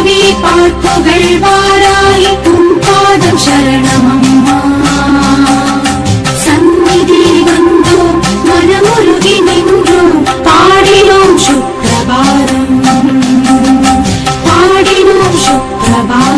பிறவி பார்ப்புகள் வாராய் உன் பாதம் சரணமம்மா. சந்நிதி வந்தோ மனமுருகி நின்றோ பாடினோம் சுப்பிரபாரம் பாடினோம் சுப்பிரபாரம்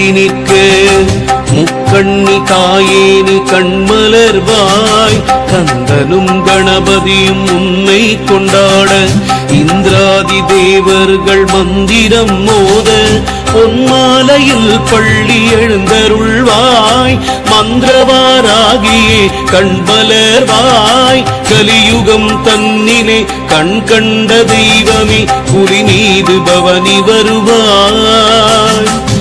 வாழ்த்தி நிற்க. முக்கண்ணி தாயேனு கண்மலர்வாய் கந்தனும் கணபதியும் உன்னை கொண்டாட. இந்திராதி தேவர்கள் மந்திரம் மோத. பொன்மாலையில் பள்ளி எழுந்தருள்வாய். மந்திரவாராகியே கண்மலர்வாய் கலியுகம் தன்னிலே கண் கண்ட தெய்வமே. புலி மீது பவனி வருவாய்.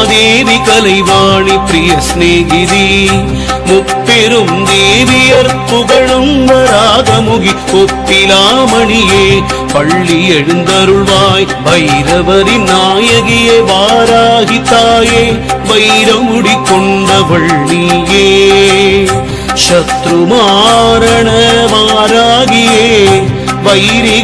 மாதேவி கலைவாணி பிரிய சிநேகிதி. முப்பெரும் தேவியர் புகழும் வராகமுகி ஒப்பிலாமணியே பள்ளி எழுந்தருள்வாய் பைரவரின் நாயகியே வாராகி தாயே. வைரமுடி கொண்டவள் நீயே. சத்ருமாரண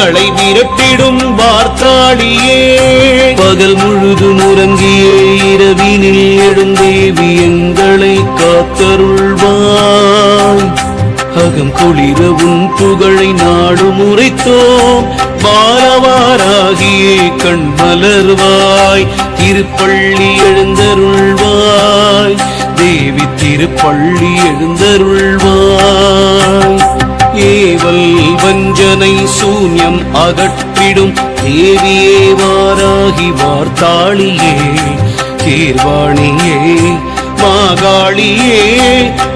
வைரிகளை விரட்டிடும் வார்த்தாடியே பகல் முழுதும் உறங்கிய இரவினில் எழுந்தேவி எங்களை காத்தருள்வாய். அகம் குளிர உன் புகழை நாடு முறைத்தோம். பாலவாராகியே கண் மலர்வாய். திருப்பள்ளி எழுந்தருள்வாய். தேவி திருப்பள்ளி எழுந்தருள்வாய். ஏவல் வஞ்சனை சூன்யம் அகற்றிடும். தேவியே வாராகி வார்த்தாளியே கீர்வாணியே மாகாளியே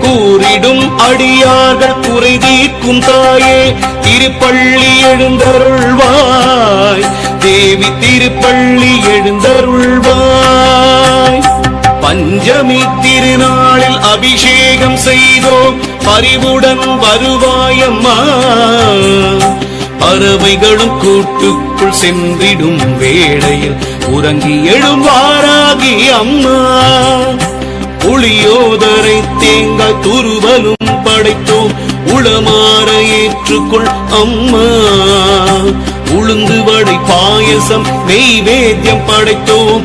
கூறிடும் அடியார்கள் குறை தீர்க்கும் தாயே. திருப்பள்ளி எழுந்தருள்வாய் தேவி திருப்பள்ளி எழுந்தருள்வாய். பஞ்சமி திருநாளில் அபிஷேகம் செய்தோம் பரிவுடன் வருவாயம்மா. பறவைகளும் கூட்டுக்குள் சென்றிடும் வேளையில் உறங்கி எழுவாராகி அம்மா. புளியோதரை தேங்காய் துருவலும் படைத்தோம் உளமாற ஏற்றுக்கொள் அம்மா. உளுந்து வடை பாயசம் நெய்வேத்தியம் படைத்தோம்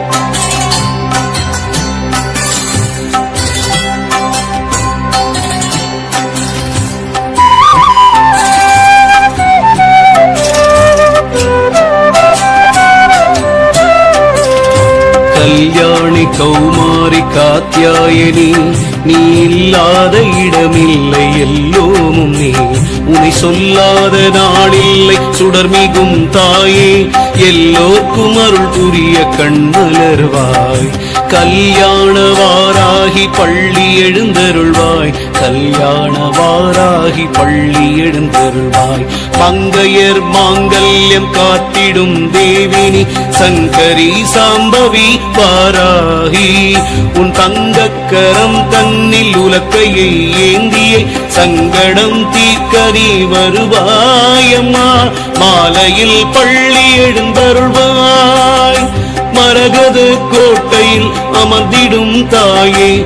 காத்தியாயனி நீ இல்லாத இடமில்லை எல்லோமும் நீ. உனை சொல்லாத நாளில்லை சுடர்மிகும் தாயே. எல்லோர்க்கும் அருள் புரிய கண்மலர்வாய் கல்யாண வாராகி பள்ளி எழுந்தருள்வாய். கல்யாண வாராகி பள்ளி எழுந்தருள்வாய். மங்கையர் மாங்கல்யம் காத்திடும் தேவினி சங்கரி சாம்பவி வாராகி. உன் தங்கக்கரம் தன்னில் உலக்கையை ஏந்திய சங்கடம் தீக்கறி வருவாயம்மா. மாலையில் பள்ளி எழுந்தருள்வாய். மரகத கோட்டையில் அமர்ந்திடும் தாயே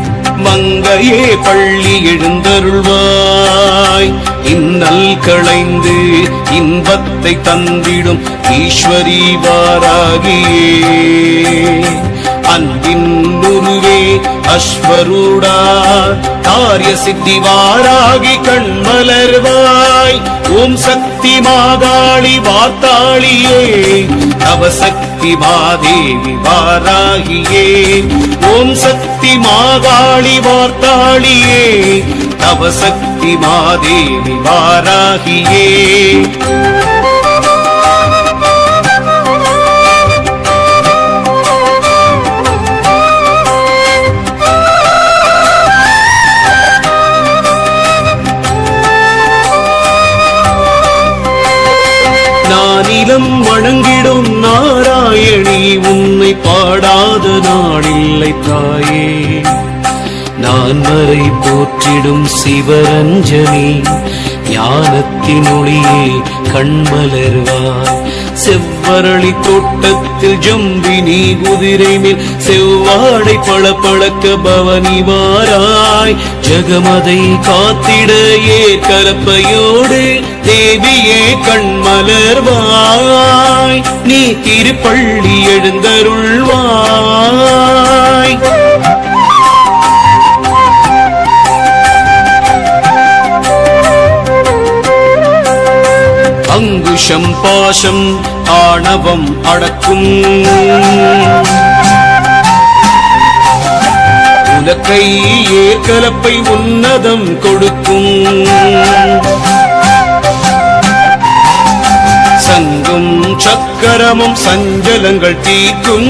மங்கையே பள்ளி எழுந்தருள்வாய். இன்னல் களைந்து இன்பத்தை தந்திடும் ஈஸ்வரி வாராகியே. அன்பின் உருவே அஸ்வரூடா காரிய சித்தி வாராகி கண்மலர்வாய் ஓம் சக்தி மாதாளி வாத்தாளியே நவசக்தி மாதேவி வாராகியே. ஓம் சக்தி மாதாளி வார்த்தாளியே நவசக்தி மாதேவி வாராகியே. நானிலம் வணங்கிடும் நாராயணி உன்னை பாடாத நாளில்லை தாயே. நான் வரை போற்றிடும் சிவரஞ்சனி ஞானத்தின் ஒளியே கண்மலர்வாய். செவ்வரளி தோட்டத்தில் ஜம்பினி குதிரை மேல் செவ்வாடை பளபளக்க பவனி வாராய். ஜகமதை காத்திட ஏ கலப்பையோடு தேவியே கண்மலர்வாய். திருப்பள்ளி எழுந்தருள்வாய். அங்குஷம் பாசம் ஆணவம் அடக்கும். உலக்கை ஏற்கலப்பை உன்னதம் கொடுக்கும். சங்கும் சக்கரமும் சஞ்சலங்கள் தீக்கும்.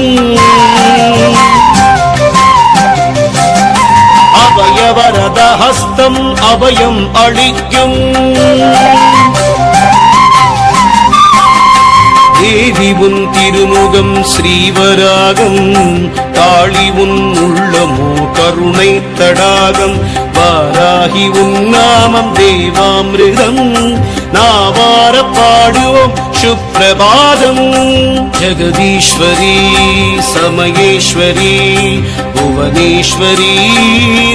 அவயவரத ஹஸ்தம் அபயம் அளிக்கும். தேவி உன் திருமுகம் ஸ்ரீவராகம் தாளி உன் உள்ளமோ கருணை தடாகம் வாராகி உன் நாமம் தேவாமிருதம். நாவார பாடுவோம் சுப்பிரபாதம் ஜெகதீஸ்வரி சமயேஸ்வரி புவனேஸ்வரி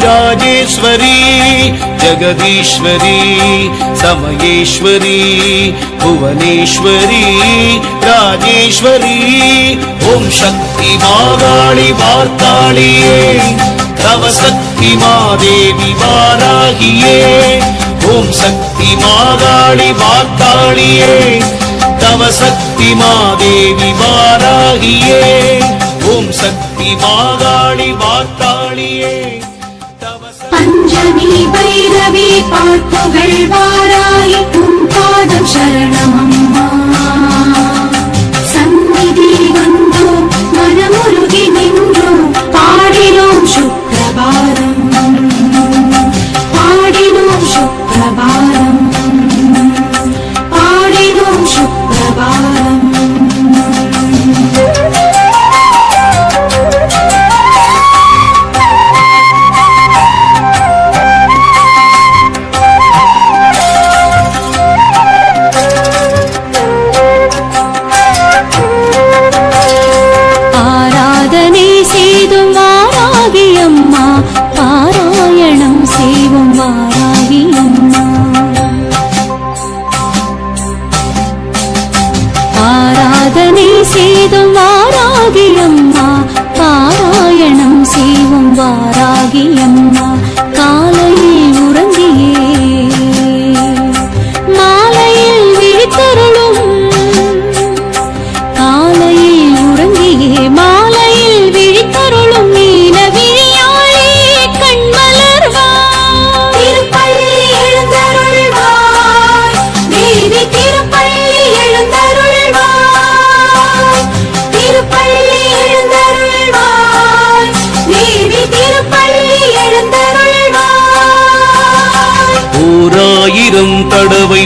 ராஜேஸ்வரி ஜெகதீஸ்வரி சமயேஸ்வரி புவனேஸ்வரி ராஜேஸ்வரி. ஓம் சக்தி மாதாளி வார்த்தாளியே தவ சக்தி மாதேவி வாராகியே ஓம் சக்தி மாதாளி வாக்காளியே. தவ சக்தி மாதேவி வாராகியே ஓம் சக்தி மாதாளி வாக்காளியே. தவ பஞ்சமி பைரவி பார்ப்புகள் வாராயி.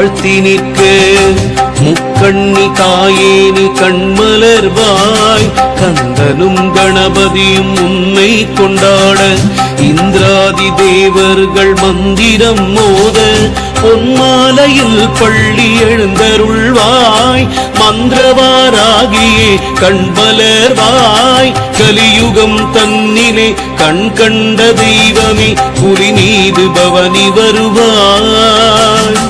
வாழ்த்தி நிற்க. முக்கண்ணி தாயேனு கண்மலர்வாய் கந்தனும் கணபதியும் உன்னை கொண்டாட. இந்திராதி தேவர்கள் மந்திரம் மோத. பொன்மாலையில் பள்ளி எழுந்தருள்வாய். மந்திரவாராகியே கண்பலர்வாய் கலியுகம் தன்னிலே கண் கண்ட தெய்வமே. புலி மீது பவனி வருவாய்.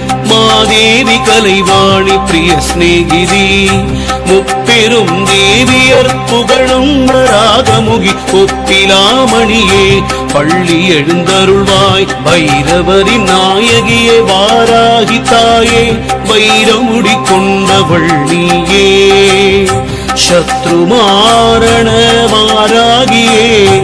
உமாதேவி கலைவாணி பிரிய சிநேகிதி. முப்பெரும் தேவியர் புகழும் ராகமுகி ஒப்பிலாமணியே பள்ளி எழுந்தருள்வாய் பைரவரின் நாயகியே வாராகி தாயே. வைரமுடி கொண்டவள் நீயே. சத்ருமாரண வாராகியே.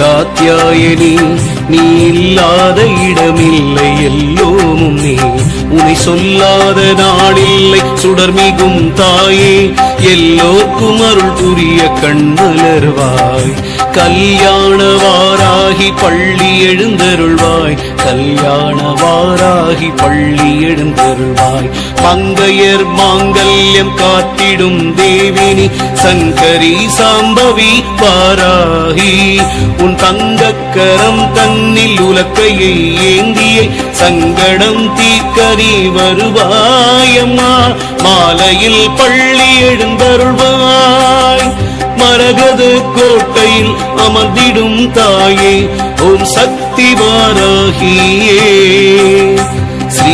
காத்தியாயனி நீ இல்லாத இடமில்லை எல்லோமும் நீ. உனை சொல்லாத நாளில்லை சுடர்மிகும் தாயே எல்லோர்க்கும் அருள் புரிய கண்மலர்வாய் கல்யாண வாராகி பள்ளி எழுந்தருள்வாய். கல்யாண வாராகி பள்ளி எழுந்தருள்வாய். மங்கையர் மாங்கல்யம் காத்திடும் தேவினி சங்கரி சாம்பவி பாராகி உன் தங்கக்கரம் தன்னில் உலக்கையை ஏந்திய சங்கடம் தீக்கரி வருவாயம்மா. மாலையில் பள்ளி எழுந்தருள்வாய். மரகது கோட்டையில் அமர்ந்திடும் தாயே ஓம் சக்தி வாராகியே.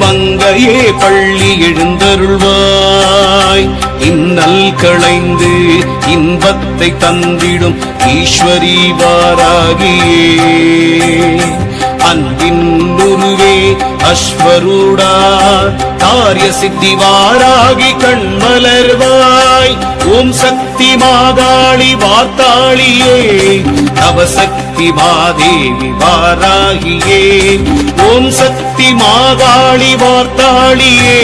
மங்கையே பள்ளி எழுந்தருள்வாய். இன்னல் களைந்து இன்பத்தை தந்திடும் ஈஸ்வரி வாராகியே. அன்பின் உருவே அஸ்வரூடா காரிய சித்தி வாராகி கண் மலர்வாய் ஓம் சக்தி மாதாளி வார்த்தாளியே. நவசக்தி மாதேவி வாராகியே ஓம் சக்தி மாதாளி வார்த்தாளியே.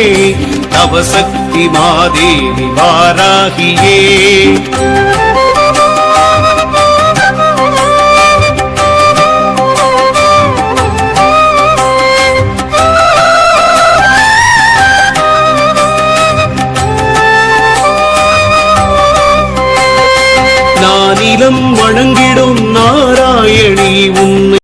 நவசக்தி மாதேவி வாராகியே நானிலம் வணங்கிடும் நாராயணி உன்னை.